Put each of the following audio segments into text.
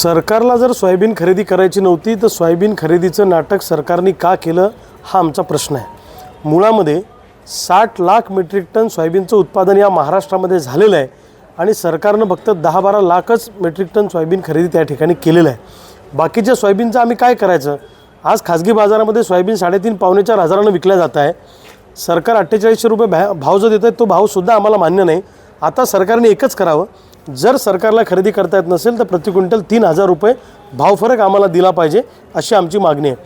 सरकारला जर सोयाबीन खरेदी करायची नव्हती तर सोयाबीन खरेदीचं नाटक सरकारने का केलं हा आमचा प्रश्न आहे. मुळामध्ये साठ लाख मेट्रिक टन सोयाबीनचं उत्पादन या महाराष्ट्रामध्ये झालेलं आहे आणि सरकारनं फक्त दहा बारा लाखच मेट्रिक टन सोयाबीन खरेदी त्या ठिकाणी केलेलं आहे. बाकीच्या सोयाबीनचं आम्ही काय करायचं? आज खाजगी बाजारामध्ये सोयाबीन साडेतीन पावणे चार हजारानं विकल्या जात आहे. सरकार अठ्ठेचाळीसशे रुपये भा भाव जो देत आहे तो भावसुद्धा आम्हाला मान्य नाही. आता सरकारने एकच करावं जर सरकारला खरेदी करता येत नसेल तर प्रति क्विंटल तीन हजार रुपये भाव फरक आम्हाला दिला पाहिजे अशी आमची मागणी आहे.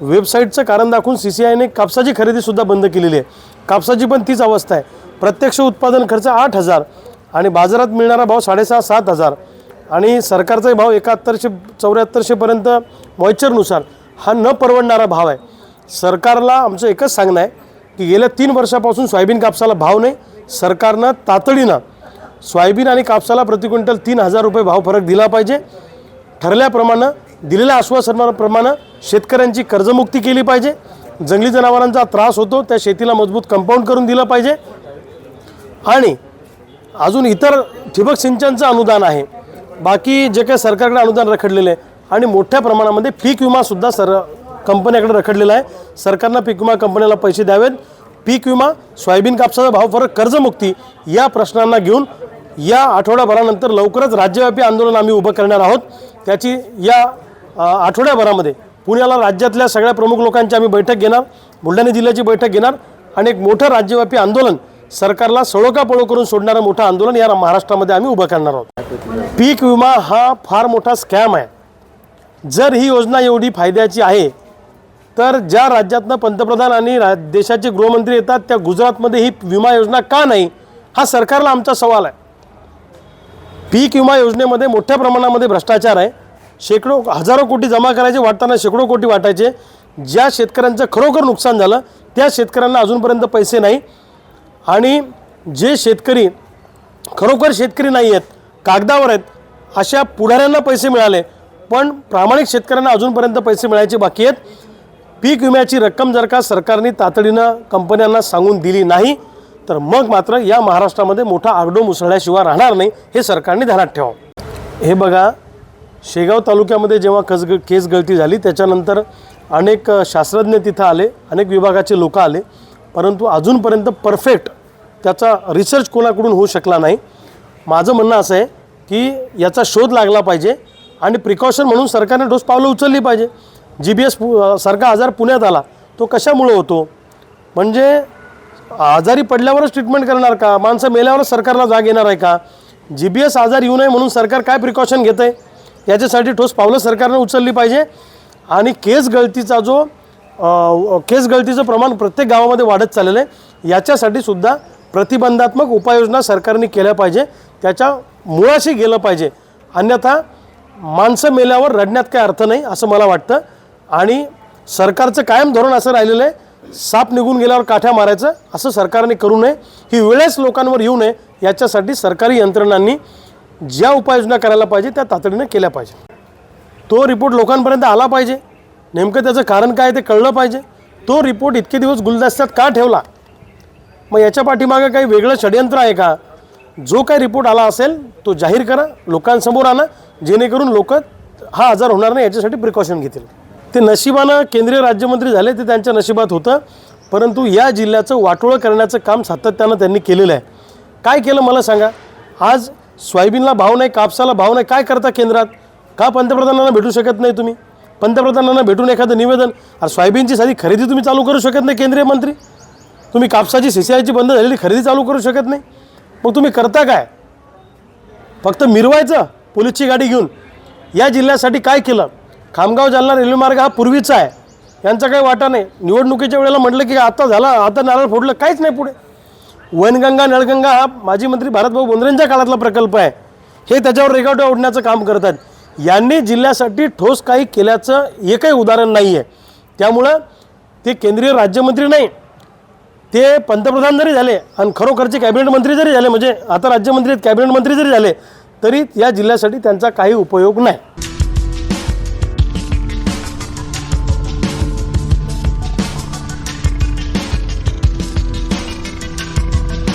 वेबसाईटचं कारण दाखवून सी सी आयने कापसाची खरेदीसुद्धा बंद केलेली आहे. कापसाची पण तीच अवस्था आहे. प्रत्यक्ष उत्पादन खर्च आठ हजार आणि बाजारात मिळणारा भाव साडेसहा सात हजार. आणि सरकारचाही भाव एकाहत्तरशे चौऱ्याहत्तरशेपर्यंत मॉइचरनुसार हा न परवडणारा भाव आहे. सरकारला आमचं एकच सांगणं आहे की गेल्या तीन वर्षापासून सोयाबीन कापसाला भाव नाही. सरकारनं तातडीनं सोयाबीन आणि कापसाला प्रति क्विंटल तीन हजार रुपये भाव फरक दिला पाहिजे. ठरल्याप्रमाणे दिलेल्या आश्वासनाप्रमाणे शेतकऱ्यांची कर्जमुक्ती केली पाहिजे. जंगली जनावरांचा त्रास होतो त्या शेतीला मजबूत कंपाऊंड करून दिलं पाहिजे. आणि अजून इतर ठिबक सिंचनचं अनुदान आहे. बाकी जे काही सरकारकडे अनुदान रखडलेलं आहे आणि मोठ्या प्रमाणामध्ये पीक विमासुद्धा सर कंपन्याकडे रखडलेला आहे. सरकारनं पीक विमा कंपन्याला पैसे द्यावेत. पीक विमा सोयाबीन कापसाचा भाव फरक कर्जमुक्ती या प्रश्नांना घेऊन या आठवड्याभरानंतर लवकरच राज्यव्यापी आंदोलन आम्ही उभं करणार आहोत. त्याची या आठवड्याभरामध्ये पुण्याला राज्यातल्या सगळ्या प्रमुख लोकांची आम्ही बैठक घेणार बुलढाणा जिल्ह्याची बैठक घेणार आणि एक मोठं राज्यव्यापी आंदोलन सरकारला सळोका पळो करून सोडणारं मोठं आंदोलन या महाराष्ट्रामध्ये आम्ही उभं करणार आहोत. पीक विमा हा फार मोठा स्कॅम आहे. जर ही योजना एवढी फायद्याची आहे तर ज्या राज्यातनं पंतप्रधान आणि रा देशाचे गृहमंत्री येतात त्या गुजरातमध्ये ही विमा योजना का नाही हा सरकारला आमचा सवाल आहे. पीक विमा योजनेमध्ये मोठ्या प्रमाणामध्ये भ्रष्टाचार आहे. शेकडो हजारो कोटी जमा करायचे वाटताना शेकडो कोटी वाटायचे. ज्या शेतकऱ्यांचं खरोखर नुकसान झालं त्या शेतकऱ्यांना अजूनपर्यंत पैसे नाही. आणि जे शेतकरी खरोखर शेतकरी नाही आहेत कागदावर आहेत अशा पुढाऱ्यांना पैसे मिळाले. पण प्रामाणिक शेतकऱ्यांना अजूनपर्यंत पैसे मिळायचे बाकी आहेत. पीक विम्याची रक्कम जर का सरकारने तातडीनं कंपन्यांना सांगून दिली नाही तर मग मात्र या महाराष्ट्रामध्ये मोठा आगडो मुसळल्याशिवाय राहणार नाही हे सरकारने ध्यानात ठेवावं हे बघा शेगाव तालुक्यामध्ये जेव्हा कस केस गळती झाली त्याच्यानंतर अनेक शास्त्रज्ञ तिथं आले अनेक विभागाचे लोक आले परंतु अजूनपर्यंत परफेक्ट त्याचा रिसर्च कोणाकडून होऊ शकला नाही. माझं म्हणणं असं आहे की याचा शोध लागला पाहिजे आणि प्रिकॉशन म्हणून सरकारने ठोस पावलं उचलली पाहिजे. जी बी एस सारखा आजार पुण्यात आला तो कशामुळं होतो? म्हणजे आजारी पडल्यावरच ट्रीटमेंट करणार का? माणसं मेल्यावरच सरकारला जाग येणार आहे का? जी बी एस आजार येऊ नये म्हणून सरकार काय प्रिकॉशन घेतं आहे याच्यासाठी ठोस पावलं सरकारनं उचलली पाहिजे. आणि केस गळतीचा जो केस गळतीचं प्रमाण प्रत्येक गावामध्ये वाढत चाललेलं आहे. याच्यासाठी सुद्धा प्रतिबंधात्मक उपाययोजना सरकारने केल्या पाहिजे. त्याच्या मुळाशी गेलं पाहिजे. अन्यथा माणसं मेल्यावर रडण्यात काही अर्थ नाही असं मला वाटतं. आणि सरकारचं कायम धोरण असं राहिलेलं आहे. साप निघून गेल्यावर काठ्या मारायचं असं सरकारने करू नये. ही वेळेस लोकांवर येऊ नये याच्यासाठी सरकारी यंत्रणांनी ज्या उपाययोजना करायला पाहिजे त्या तातडीनं केल्या पाहिजे. तो रिपोर्ट लोकांपर्यंत आला पाहिजे. नेमकं त्याचं कारण काय ते कळलं पाहिजे. तो रिपोर्ट इतके दिवस गुलदस्त्यात का ठेवला? मग याच्या पाठीमागं काही वेगळं षडयंत्र आहे का? जो काही रिपोर्ट आला असेल तो जाहीर करा लोकांसमोर आणा जेणेकरून लोक हा आजार होणार नाही याच्यासाठी प्रिकॉशन घेतील. ते नशिबानं केंद्रीय राज्यमंत्री झाले ते त्यांच्या नशिबात होतं. परंतु या जिल्ह्याचं वाटोळं करण्याचं काम सातत्यानं त्यांनी केलेलं आहे. काय केलं मला सांगा? आज सोयाबीनला भाव नाही कापसाला भाव नाही काय करता केंद्रात? का पंतप्रधानांना भेटू शकत नाही तुम्ही? पंतप्रधानांना भेटून एखादं निवेदन? अरे सोयाबीनची साधी खरेदी तुम्ही चालू करू शकत नाही केंद्रीय मंत्री. तुम्ही कापसाची सी सी आयची बंद झालेली खरेदी चालू करू शकत नाही. मग तुम्ही करता काय? फक्त मिरवायचं पोलीसची गाडी घेऊन. या जिल्ह्यासाठी काय केलं? खामगाव जालना रेल्वे मार्ग हा पूर्वीचा आहे. यांचा काही वाटा नाही. निवडणुकीच्या वेळेला म्हटलं की आता झाला आता नारळ फोडलं काहीच नाही पुढे. वनगंगा नळगंगा हा माजी मंत्री भारतभाऊ बोंद्रेंच्या काळातला प्रकल्प आहे. हे त्याच्यावर रेगावट्या ओढण्याचं काम करतात यांनी जिल्ह्यासाठी ठोस काही केल्याचं एकही उदाहरण नाही आहे त्यामुळं ते केंद्रीय राज्यमंत्री नाही. ते पंतप्रधान जरी झाले आणि खरोखरचे कॅबिनेट मंत्री जरी झाले म्हणजे आता राज्यमंत्री आहेत कॅबिनेट मंत्री जरी झाले तरी या जिल्ह्यासाठी त्यांचा काही उपयोग नाही.